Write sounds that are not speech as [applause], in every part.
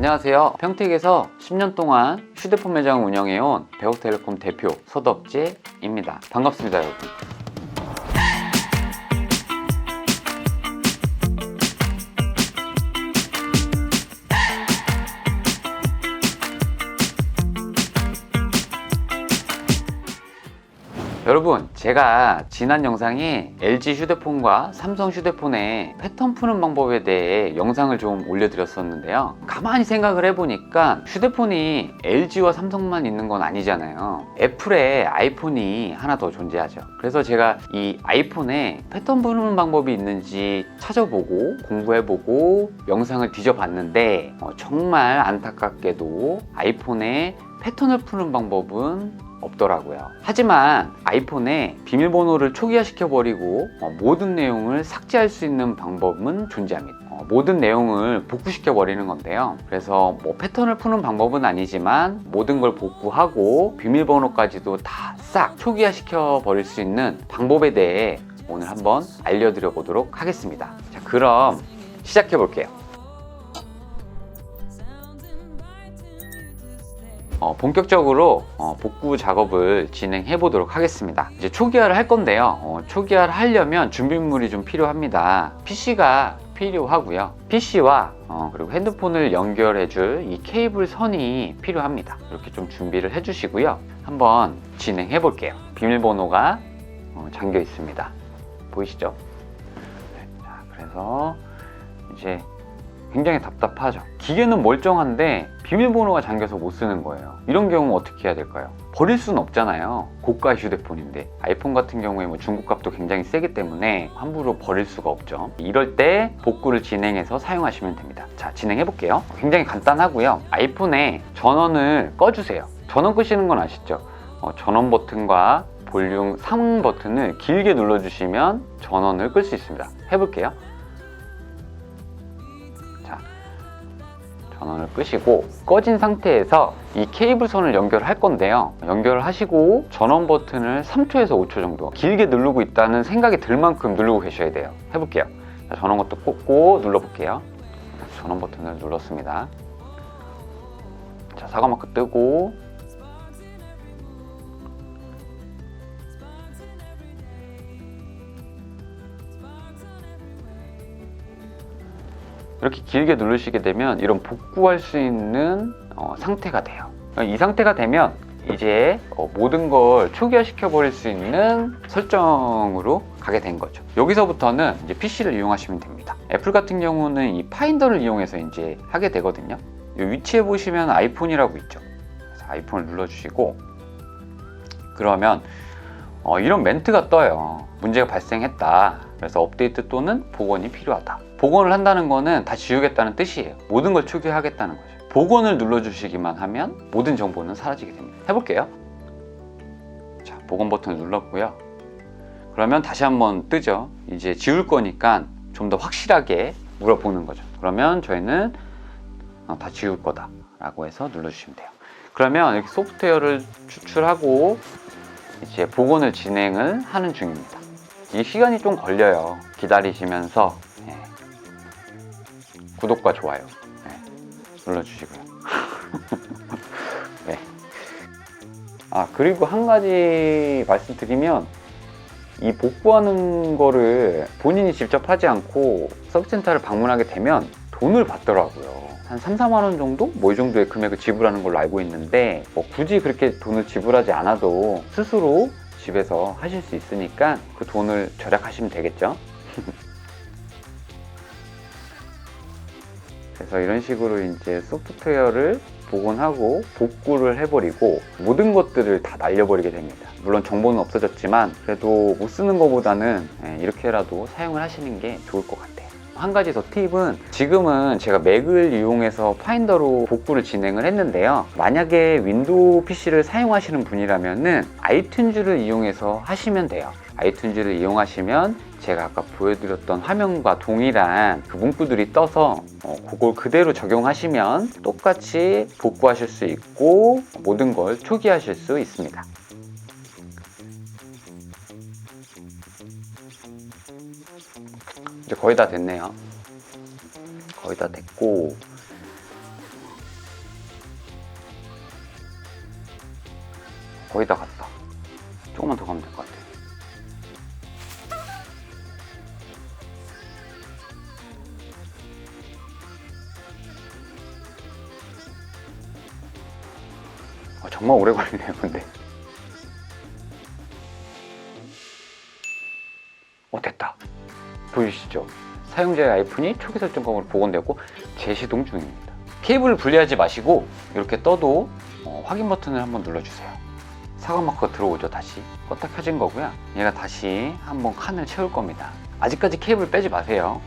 안녕하세요. 평택에서 10년 동안 휴대폰 매장을 운영해온 배옥텔레콤 대표 서덕재입니다. 반갑습니다, 여러분. 여러분 제가 지난 영상에 LG 휴대폰과 삼성 휴대폰의 패턴 푸는 방법에 대해 영상을 좀 올려드렸었는데요. 가만히 생각을 해보니까 휴대폰이 LG와 삼성만 있는 건 아니잖아요. 애플에 아이폰이 하나 더 존재하죠. 그래서 제가 이 아이폰에 패턴 푸는 방법이 있는지 찾아보고 공부해보고 영상을 뒤져봤는데 어, 정말 안타깝게도 아이폰에 패턴을 푸는 방법은 없더라고요. 하지만 아이폰에 비밀번호를 초기화시켜버리고 어, 모든 내용을 삭제할 수 있는 방법은 존재합니다. 어, 모든 내용을 복구시켜 버리는 건데요. 그래서 뭐 패턴을 푸는 방법은 아니지만 모든 걸 복구하고 비밀번호까지도 다 싹 초기화 시켜 버릴 수 있는 방법에 대해 오늘 한번 알려드려 보도록 하겠습니다. 자, 그럼 시작해 볼게요. 어, 본격적으로 어, 복구 작업을 진행해 보도록 하겠습니다. 이제 초기화를 할 건데요. 어, 초기화를 하려면 준비물이 좀 필요합니다. PC가 필요하고요. PC와 어, 그리고 핸드폰을 연결해 줄 이 케이블 선이 필요합니다. 이렇게 좀 준비를 해 주시고요. 한번 진행해 볼게요. 비밀번호가 어, 잠겨 있습니다. 보이시죠? 네, 자, 그래서 이제 굉장히 답답하죠. 기계는 멀쩡한데 비밀번호가 잠겨서 못 쓰는 거예요. 이런 경우 어떻게 해야 될까요? 버릴 수는 없잖아요. 고가 휴대폰인데 아이폰 같은 경우에 뭐 중고값도 굉장히 세기 때문에 함부로 버릴 수가 없죠. 이럴 때 복구를 진행해서 사용하시면 됩니다. 자, 진행해 볼게요. 굉장히 간단하고요. 아이폰에 전원을 꺼주세요. 전원 끄시는 건 아시죠? 어, 전원 버튼과 볼륨 상응 버튼을 길게 눌러주시면 전원을 끌 수 있습니다. 해볼게요. 전원을 끄시고 꺼진 상태에서 이 케이블 선을 연결할 건데요. 연결을 하시고 전원 버튼을 3초에서 5초 정도 길게 누르고 있다는 생각이 들 만큼 누르고 계셔야 돼요. 해볼게요. 자, 전원 버튼 꽂고 눌러볼게요. 전원 버튼을 눌렀습니다. 자 사과 마크 뜨고 이렇게 길게 누르시게 되면 이런 복구할 수 있는 어, 상태가 돼요. 이 상태가 되면 이제 어, 모든 걸 초기화시켜 버릴 수 있는 설정으로 가게 된 거죠. 여기서부터는 이제 PC를 이용하시면 됩니다. 애플 같은 경우는 이 파인더를 이용해서 이제 하게 되거든요. 이 위치에 보시면 아이폰이라고 있죠. 그래서 아이폰을 눌러주시고 그러면 어, 이런 멘트가 떠요. 문제가 발생했다. 그래서 업데이트 또는 복원이 필요하다. 복원을 한다는 거는 다 지우겠다는 뜻이에요. 모든 걸 초기화하겠다는 거죠. 복원을 눌러주시기만 하면 모든 정보는 사라지게 됩니다. 해볼게요. 자, 복원 버튼을 눌렀고요. 그러면 다시 한번 뜨죠. 이제 지울 거니까 좀 더 확실하게 물어보는 거죠. 그러면 저희는 어, 다 지울 거다 라고 해서 눌러주시면 돼요. 그러면 이렇게 소프트웨어를 추출하고 이제 복원을 진행을 하는 중입니다. 이 시간이 좀 걸려요. 기다리시면서 예. 구독과 좋아요 예. 눌러주시고요. [laughs] 네. 아 그리고 한 가지 말씀드리면 이 복구하는 거를 본인이 직접 하지 않고 서비스센터를 방문하게 되면 돈을 받더라고요. 한 3, 4만 원 정도? 뭐 이 정도의 금액을 지불하는 걸로 알고 있는데 뭐 굳이 그렇게 돈을 지불하지 않아도 스스로 집에서 하실 수 있으니까 그 돈을 절약하시면 되겠죠. [laughs] 그래서 이런 식으로 이제 소프트웨어를 복원하고 복구를 해버리고 모든 것들을 다 날려버리게 됩니다. 물론 정보는 없어졌지만 그래도 못 쓰는 것보다는 예, 이렇게라도 사용을 하시는 게 좋을 것 같아요. 한 가지 더 팁은 지금은 제가 맥을 이용해서 파인더로 복구를 진행을 했는데요. 만약에 윈도우 PC를 사용하시는 분이라면은 아이튠즈를 이용해서 하시면 돼요. 아이튠즈를 이용하시면 제가 아까 보여드렸던 화면과 동일한 그 문구들이 떠서 어, 그걸 그대로 적용하시면 똑같이 복구하실 수 있고 모든 걸 초기화하실 수 있습니다. 이제 거의 다 됐네요. 거의 다 됐고 거의 다 갔다. 조금만 더 가면 될 것 같아. 어, 정말 오래 걸리네요, 근데. 보이시죠? 사용자의 아이폰이 초기 설정권으로 복원되고 재시동 중입니다. 케이블을 분리하지 마시고 이렇게 떠도 어, 확인 버튼을 한번 눌러주세요. 사과 마크가 들어오죠, 다시. 껐다 켜진 거고요. 얘가 다시 한번 칸을 채울 겁니다. 아직까지 케이블 빼지 마세요.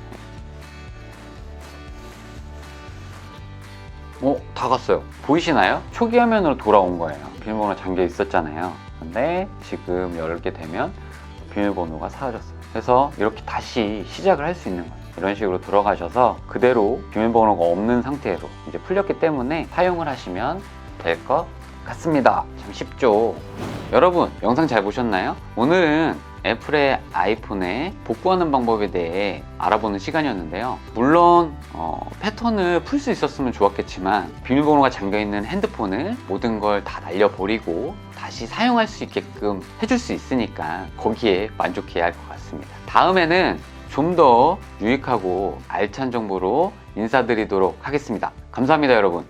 어, 다 갔어요. 보이시나요? 초기 화면으로 돌아온 거예요. 비밀번호 잠겨 있었잖아요. 근데 지금 열게 되면 비밀번호가 사라졌어요. 그래서 이렇게 다시 시작을 할 수 있는 거예요. 이런 식으로 들어가셔서 그대로 비밀번호가 없는 상태로 이제 풀렸기 때문에 사용을 하시면 될 것 같습니다. 참 쉽죠? 여러분, 영상 잘 보셨나요? 오늘은 애플의 아이폰에 복구하는 방법에 대해 알아보는 시간이었는데요. 물론 어, 패턴을 풀 수 있었으면 좋았겠지만 비밀번호가 잠겨있는 핸드폰을 모든 걸 다 날려버리고 다시 사용할 수 있게끔 해줄 수 있으니까 거기에 만족해야 할 것 같습니다. 다음에는 좀 더 유익하고 알찬 정보로 인사드리도록 하겠습니다. 감사합니다, 여러분.